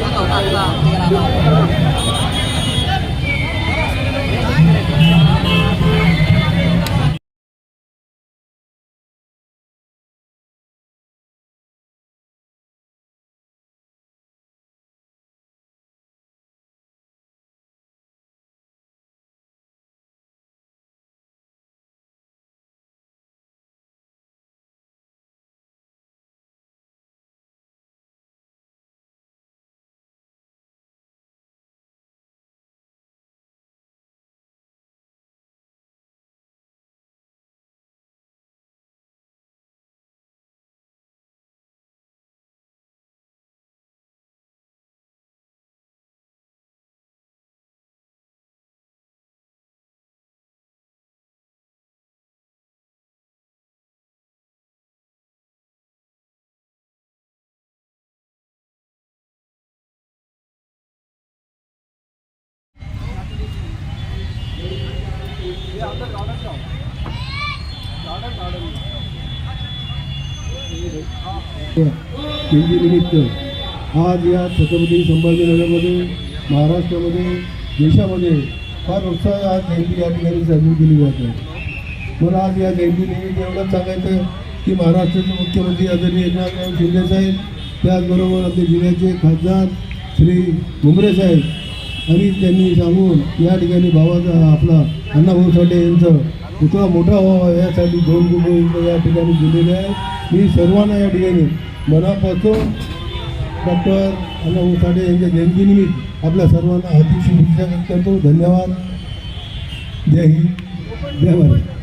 bắt đầu tăng vào thì là निमित्त. आज या छत्रपती संभाजीनगरमध्ये महाराष्ट्रामध्ये देशामध्ये फार उत्साह आज जयंती या ठिकाणी साजरी केली जाते मला आज या जयंतीनिमित्त एवढंच सांगायचं की महाराष्ट्राचे मुख्यमंत्री आदरणीय एकनाथराव शिंदे साहेब त्याचबरोबर आपले जिल्ह्याचे खासदार श्री घुमरे साहेब आणि त्यांनी सांगून या ठिकाणी भावाचा आपला अण्णाभाऊ साठे यांचं पुतळा मोठा व्हावा यासाठी दोन कुटुंब या ठिकाणी दिलेले आहे मी सर्वांना या ठिकाणी मनापासून डॉक्टर अण्णाभाऊ साठे यांच्या जयंतीनिमित्त आपल्या सर्वांना हार्दिक शुभेच्छा व्यक्त करतो. धन्यवाद. जय हिंद. जय महाराज